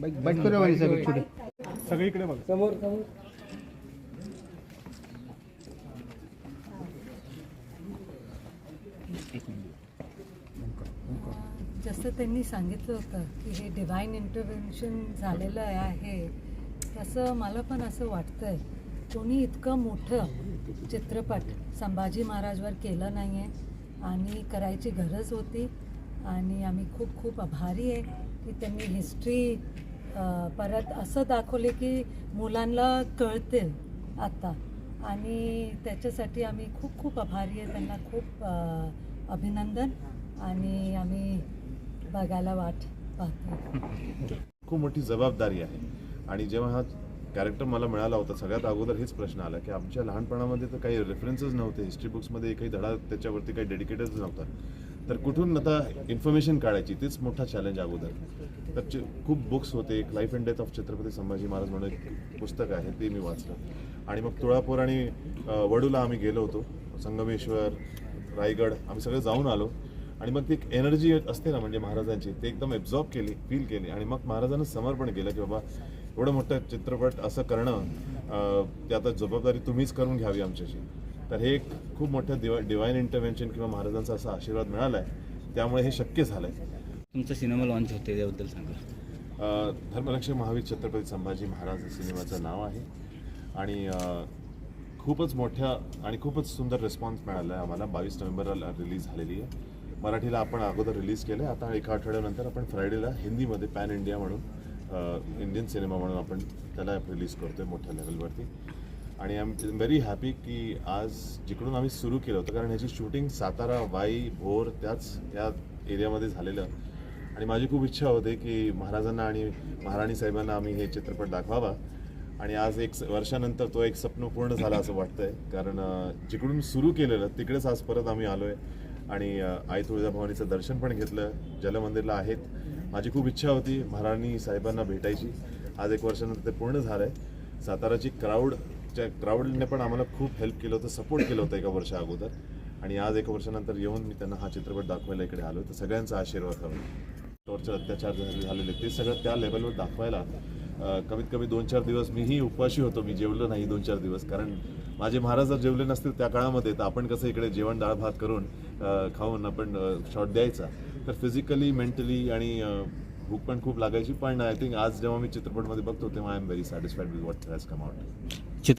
Bike करूया वाली साहेब छोटी सगळीकडे बघ समोर समोर जसं त्यांनी सांगितलं होतं की हे डिवाईन इंटरव्हेन्शन झालेलं आहे तसं मला पण असं वाटतंय. कोणी इतकं मोठं चित्रपट संभाजी महाराजवर केलं नाही आहे आणि करायची गरज होती. आणि आम्ही खूप खूप आभारी आहे की त्यांनी हिस्ट्री परत असं दाखवले की मुलांना कळतील आता. आणि त्याच्यासाठी आम्ही खूप खूप आभारी आहे. त्यांना खूप अभिनंदन. आणि आम्ही बघायला वाट पाहतो खूप मोठी जबाबदारी आहे. आणि जेव्हा हा कॅरेक्टर मला मिळाला होता. सगळ्यात अगोदर हेच प्रश्न आला की आमच्या लहानपणामध्ये तर काही रेफरन्सेस नव्हते. हिस्ट्री बुक्समध्ये काही धडा त्याच्यावरती काही डेडिकेटेड नव्हता. तर कुठून आता इन्फॉर्मेशन काढायची? तेच मोठा चॅलेंज अगोदर. तर खूप बुक्स होते. एक life and death of Chhatrapati Sambhaji Maharaj म्हणून एक पुस्तक आहे. ते मी वाचलं. आणि मग तुळापूर आणि वडूला आम्ही गेलो होतो. संगमेश्वर रायगड आम्ही सगळे जाऊन आलो. आणि मग ती एक एनर्जी असते ना म्हणजे महाराजांची ते एकदम एब्झॉर्ब केली फील केली आणि मग महाराजांना समर्पण केलं की बाबा एवढं मोठं चित्रपट असं करणं ते आता जबाबदारी तुम्हीच करून घ्यावी आमच्याशी. तर हे एक खूप मोठं दिवा डिवाईन इंटरव्हेन्शन किंवा महाराजांचा असा आशीर्वाद मिळाला आहे त्यामुळे हे शक्य झालं आहे तुमचा सिनेमा लॉन्च होते त्याबद्दल सांगा. अ, धर्मरक्षक महावीर छत्रपती संभाजी महाराज हे सिनेमाचं नाव आहे. आणि खूपच मोठ्या आणि खूपच सुंदर रिस्पॉन्स मिळाला आहे आम्हाला. बावीस नोव्हेंबरला रिलीज झालेली आहे. मराठीला आपण अगोदर रिलीज केलं आहे आता एका आठवड्यानंतर आपण फ्रायडेला हिंदीमध्ये पॅन इंडिया म्हणून इंडियन सिनेमा म्हणून आपण त्याला रिलीज करतो आहे मोठ्या लेवलवरती आणि आय एम व्हेरी हॅपी की आज जिकडून आम्ही सुरू केलं होतं कारण ह्याची शूटिंग सातारा वाई भोर त्याच त्या एरियामध्ये झालेलं. आणि माझी खूप इच्छा होते की महाराजांना आणि महाराणी साहेबांना आम्ही हे चित्रपट दाखवावा. आणि आज एक स- वर्षानंतर तो एक स्वप्न पूर्ण झाला असं वाटतंय. कारण जिकडून सुरू केलेलं तिकडेच आज परत आम्ही आलो आहे आणि आई तुळजाभवानीचं दर्शन पण घेतलं जलमंदिरला आहेत. माझी खूप इच्छा होती महाराणी साहेबांना भेटायची. आज एक वर्षानंतर ते पूर्ण झालंय. साताराची क्राऊडच्या क्राऊडने पण आम्हाला खूप हेल्प केलं होतं सपोर्ट केलं होतं एका वर्षा अगोदर. आणि आज एका वर्षानंतर येऊन मी त्यांना हा चित्रपट दाखवायला इकडे आलो तर सगळ्यांचा आशीर्वाद हवा. टॉर्चर अत्याचार झाले- झालेले ते सगळं त्या लेवलवर दाखवायला कमीत कमी दोन चार दिवस मीही उपवाशी होतो मी जेवलो नाही दोन चार दिवस. कारण माझे महाराज जर जेवले नसतील त्या काळामध्ये तर आपण कसं इकडे जेवण डाळ भात करून खाऊन आपण शॉट द्यायचा. तर फिजिकली मेंटली आणि भूक पण खूप लागायची. पण आय थिंक आज जेव्हा मी चित्रपटमध्ये बघतो तेव्हा I am very satisfied with what has come out